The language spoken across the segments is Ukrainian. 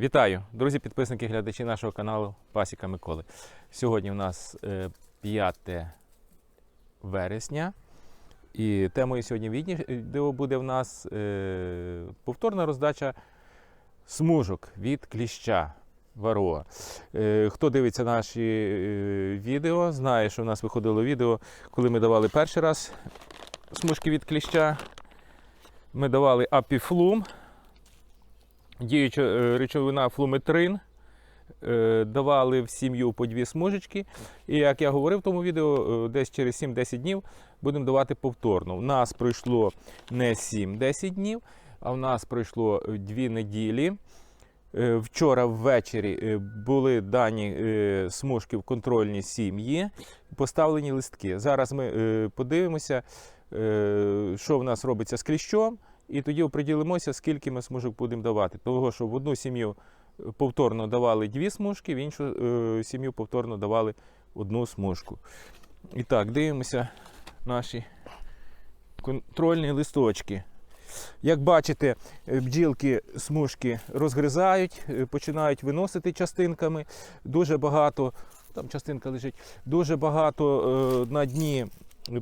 Вітаю, друзі, підписники, глядачі нашого каналу Пасіка Миколи. Сьогодні у нас е, 5 вересня. І темою сьогодні відео буде в нас е, повторна роздача смужок від кліща Вароа. Е, хто дивиться наші е, відео, знає, що в нас виходило відео, коли ми давали перший раз смужки від кліща. Ми давали апіфлум, діюча е, речовина флуметрин. Е, Давали в сім'ю по дві смужечки. І як я говорив в тому відео, е, десь через 7-10 днів будемо давати повторно. У нас пройшло не 7-10 днів, а в нас пройшло 2 неділі. Вчора ввечері були дані смужки в контрольній сім'ї, поставлені листки. Зараз ми подивимося, що в нас робиться з кліщом, і тоді оприділимося, скільки ми смужок будемо давати. Того, що в одну сім'ю повторно давали дві смужки, в іншу е, сім'ю повторно давали одну смужку. І так, дивимося наші контрольні листочки. Як бачите, е, бджілки смужки розгризають, е, починають виносити частинками. Дуже багато, там частинка лежить, дуже багато е, на дні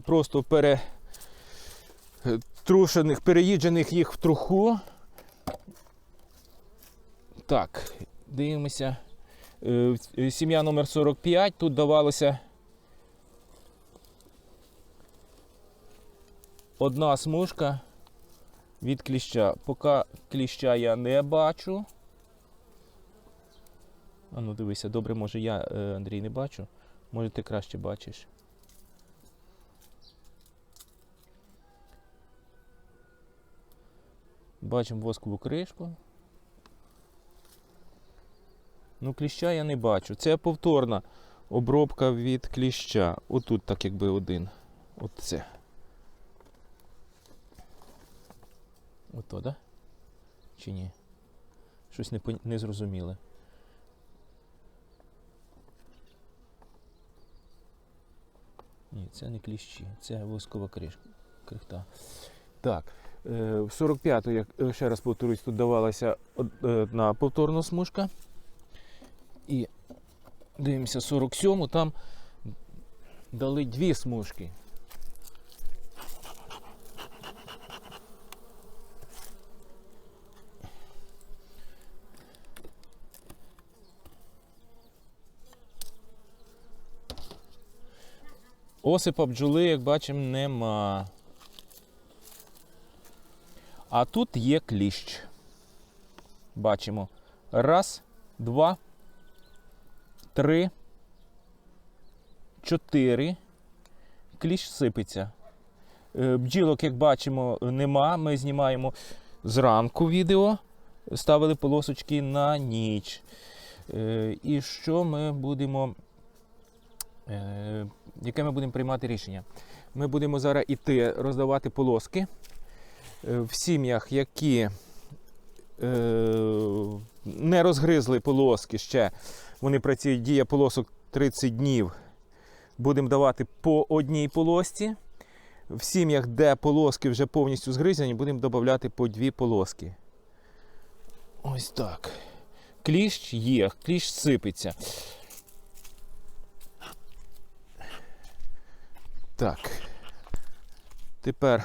просто пере, трушених, переїджених їх в труху. Так, дивимося. Е, Сім'я номер 45. Тут давалося одна смужка від кліща. Поки кліща я не бачу. А ну дивися, добре, може я, е, Андрій, не бачу. Може ти краще бачиш. Бачимо воскову кришку. Ну, кліща я не бачу. Це повторна обробка від кліща. Отут так якби один. Оце. Ото, да? Чи ні? Щось не, не зрозуміле. Ні, це не кліщі, це воскова кришка. крихта. Так. е, В 45-ту, як е, ще раз повторюсь, тут давалася е, одна повторна смужка. І дивимося 47-му, там дали дві смужки. Осипа бджоли, як бачимо, нема. А тут є кліщ. Бачимо. Раз, два, три, чотири. Кліщ сипеться. Е, Бджілок, як бачимо, нема. Ми знімаємо зранку відео. Ставили полосочки на ніч. Е, І що ми будемо. е, Яке ми будемо приймати рішення? Ми будемо зараз іти роздавати полоски в сім'ях, які е, не розгризли полоски ще. Вони працюють дія полосок 30 днів. Будемо давати по одній полосці. В сім'ях, де полоски вже повністю згризані, будемо додати по дві полоски. Ось так. Кліщ є, кліщ сипеться. Так. Тепер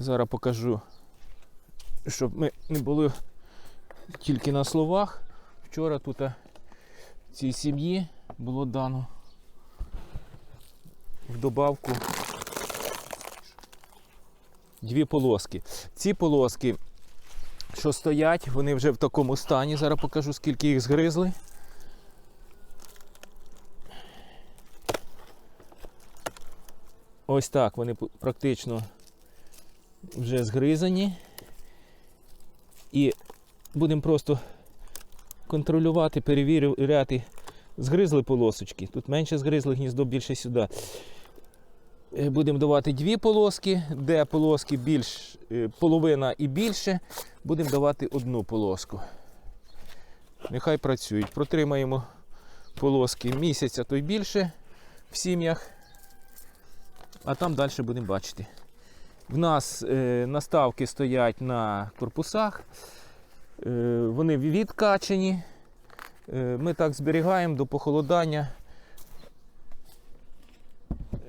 зараз покажу, щоб ми не були тільки на словах. Вчора тут а, цій сім'ї було дано в добавку дві полоски. Ці полоски, що стоять, вони вже в такому стані. Зараз покажу, скільки їх згризли. Ось так вони практично вже згризані. І будемо просто контролювати, перевіряти. Згризли полосочки. Тут менше згризли гніздо, більше сюди. Е, Будемо давати дві полоски, де полоски більш, е, половина і більше, будемо давати одну полоску. Нехай працюють. Протримаємо полоски місяця, то й більше в сім'ях. А там далі будемо бачити. В нас е, наставки стоять на корпусах, е, вони відкачені. Е, ми так зберігаємо до похолодання,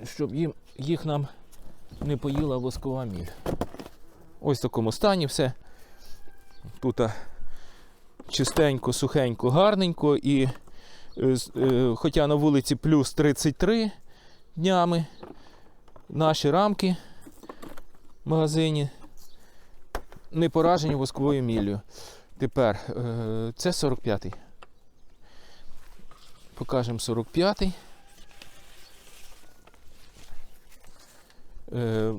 щоб їм, їх нам не поїла воскова міль. Ось в такому стані все. Тут чистенько, сухенько, гарненько. І хоча на вулиці плюс 33 днями, наші рамки магазині не поражені восковою міллю. Тепер е, це 45-й. Покажемо 45-й. Е,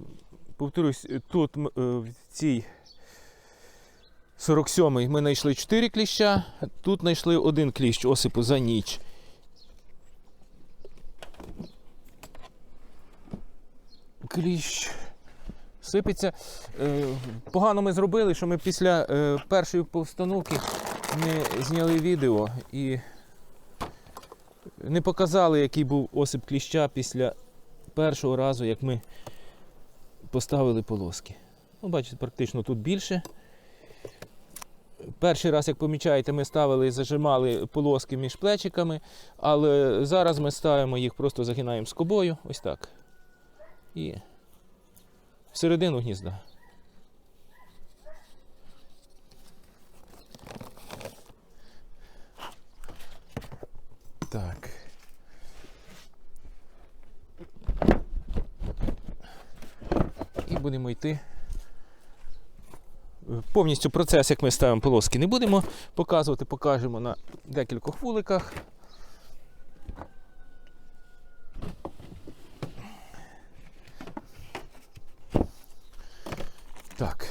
повторюсь, тут е, в цій 47-й ми знайшли 4 кліща, тут знайшли один кліщ осипу за ніч. Кліщ сипеться. Е, Погано ми зробили, що ми після е, першої постановки не зняли відео і не показали, який був осип кліща після першого разу, як ми поставили полоски. Ну, бачите, практично тут більше. Перший раз, як помічаєте, ми ставили і зажимали полоски між плечиками, але зараз ми ставимо їх, просто загинаємо скобою, ось так. І всередину гнізда. Так. І будемо йти. Повністю процес, як ми ставимо полоски, не будемо показувати, покажемо на декількох вуликах. Так,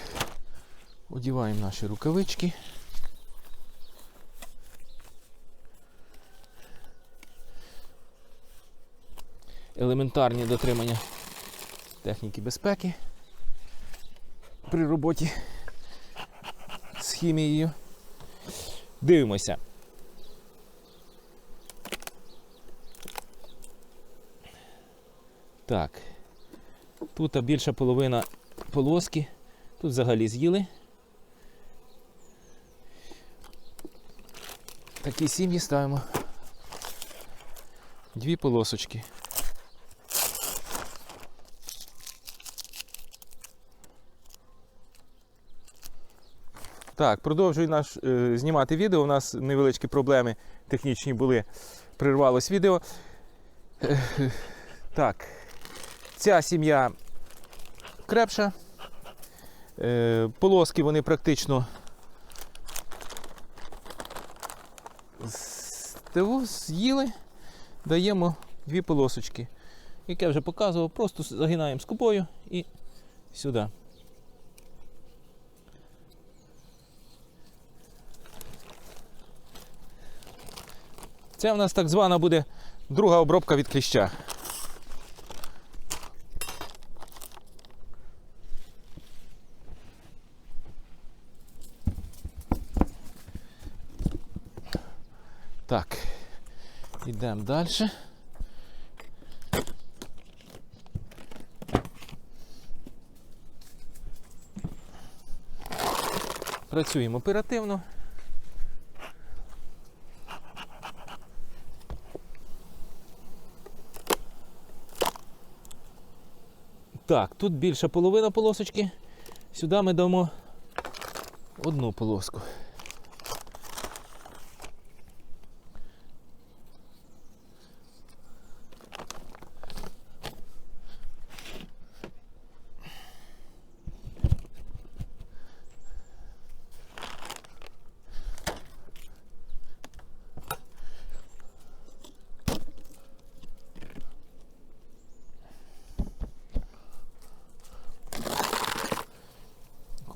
одіваємо наші рукавички. Елементарні дотримання техніки безпеки при роботі з хімією. Дивимося. Так. Тут більша половина полоски. Тут взагалі з'їли. Такі сім'ї ставимо. Дві полосочки. Так, продовжую наш е, знімати відео. У нас невеличкі проблеми технічні були. Прервалось відео. Е, так. Ця сім'я крепша. Е, полоски вони практично з'їли. Даємо дві полосочки. Як я вже показував, просто загинаємо скобою і сюди. Це в нас так звана буде друга обробка від кліща. Так, йдемо далі. Працюємо оперативно. Так, тут більша половина полосочки. Сюди ми дамо одну полоску.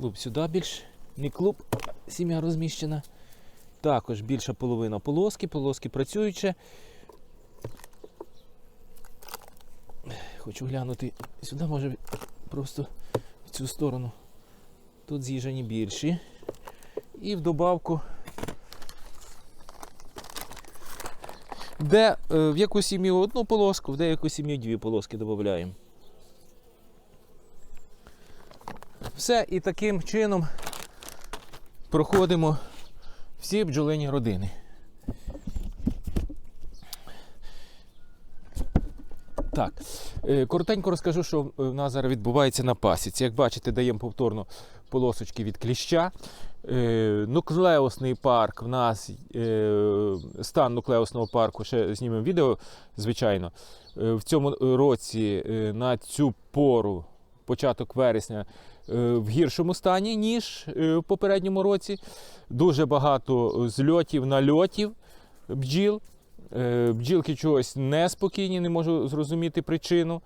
Клуб сюди більш. Не клуб, сім'я розміщена. Також більша половина полоски, полоски працюючі. Хочу глянути сюди, може просто в цю сторону. Тут з'їжджені більші. І в добавку, де е, в яку сім'ю одну полоску, в деяку сім'ю дві полоски додаємо. Все, і таким чином проходимо всі бджолині родини. Так, е, коротенько розкажу, що в нас зараз відбувається на пасіці. Як бачите, даємо повторно полосочки від кліща. Е, Нуклеусний парк в нас е, стан нуклеусного парку, ще знімемо відео, звичайно. В цьому році на цю пору, початок вересня, в гіршому стані, ніж е, в попередньому році. Дуже багато зльотів, нальотів бджіл. Е, Бджілки чогось неспокійні, не можу зрозуміти причину.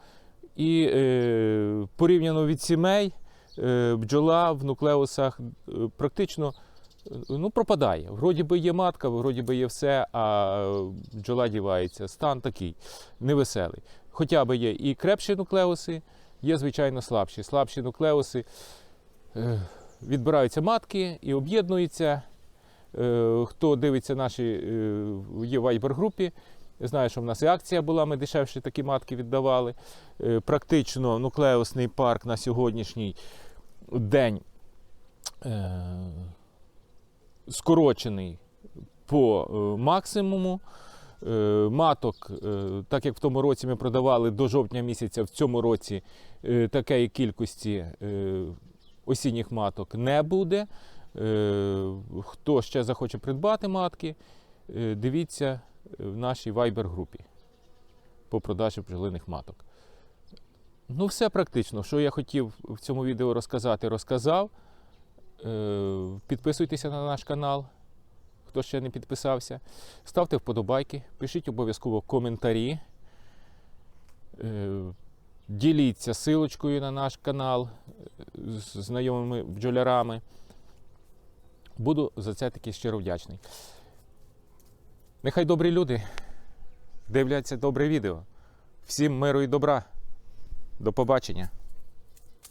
І е, порівняно від сімей, е, бджола в нуклеусах е, практично е, ну, пропадає. Вроді би є матка, вроді би є все, а бджола дівається. Стан такий невеселий. Хоча б є і крепші нуклеуси, є, звичайно, слабші. Слабші нуклеуси е, відбираються матки і об'єднуються. Е, Хто дивиться наші е, є вайбер-групі, знає, що в нас і акція була, ми дешевші такі матки віддавали. Практично нуклеусний парк на сьогоднішній день скорочений по максимуму. Е, Маток, е, так як в тому році ми продавали до жовтня місяця, в цьому році е, такої кількості осінніх маток не буде. Хто ще захоче придбати матки, дивіться в нашій Viber-групі по продажі бджолиних маток. Ну, все практично, що я хотів в цьому відео розказати, розказав. Підписуйтеся на наш канал, хто ще не підписався. Ставте вподобайки, пишіть обов'язково коментарі. Е, Діліться силочкою на наш канал е, з знайомими бджолярами. Буду за це таки щиро вдячний. Нехай добрі люди дивляться добре відео. Всім миру і добра. До побачення.